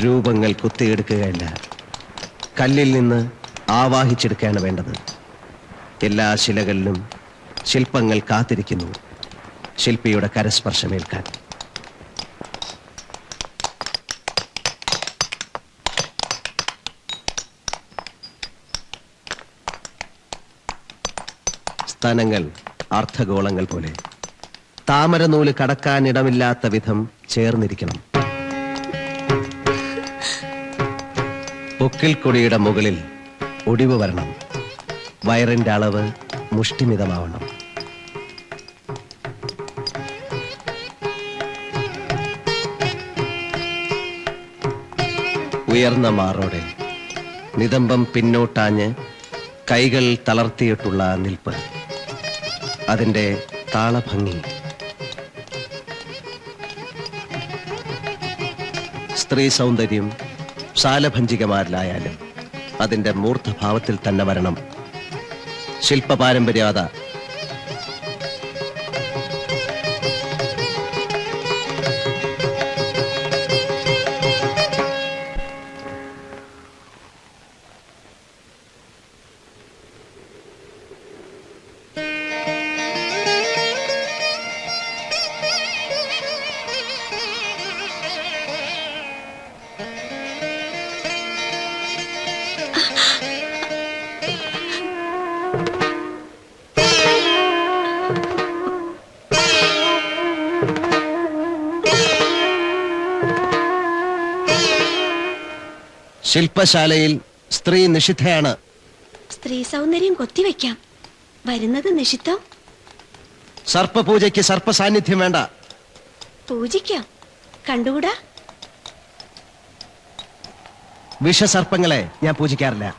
രൂപങ്ങൾ കുത്തിയെടുക്കുകയല്ല. കല്ലിൽ നിന്ന് ആവാഹിച്ചെടുക്കുകയാണ് വേണ്ടത്. എല്ലാ ശിലകളിലും ശില്പങ്ങൾ കാത്തിരിക്കുന്നു. ശില്പിയുടെ കരസ്പർശമേൽക്കാൻ. സ്ഥാനങ്ങൾ അർദ്ധഗോളങ്ങൾ പോലെ. താമരനൂൽ കടക്കാനിടമില്ലാത്ത വിധം ചേർന്നിരിക്കണം. പൊക്കിൽ കൊടിയുടെ മുകളിൽ ഒടിവ് വരണം. വയറിന്റെ അളവ് മുഷ്ടിമിതമാവണം. ഉയർന്ന മാറോടെ നിതംബം പിന്നോട്ടാഞ്ഞ് കൈകൾ തളർത്തിയിട്ടുള്ള നിൽപ്പ്. അതിന്റെ താളഭംഗി. സ്ത്രീ സൗന്ദര്യം ശാലഭഞ്ചികമാരിലായാലും അതിന്റെ മൂർത്തഭാവത്തിൽ തന്നെ വരണം. ശില്പ പാരമ്പര്യത ശില്പശാലയിൽ സ്ത്രീ നിഷിദ്ധയാണ്. സ്ത്രീ സൗന്ദര്യം കൊത്തിവെക്കാം. വരുന്നത് നിഷിദ്ധം? സർപ്പപൂജയ്ക്ക് സർപ്പ സാന്നിധ്യം വേണ്ട. പൂജിക്കാം. കണ്ടുകൂടാ? വിഷസർപ്പങ്ങളെ ഞാൻ പൂജിക്കാറില്ല.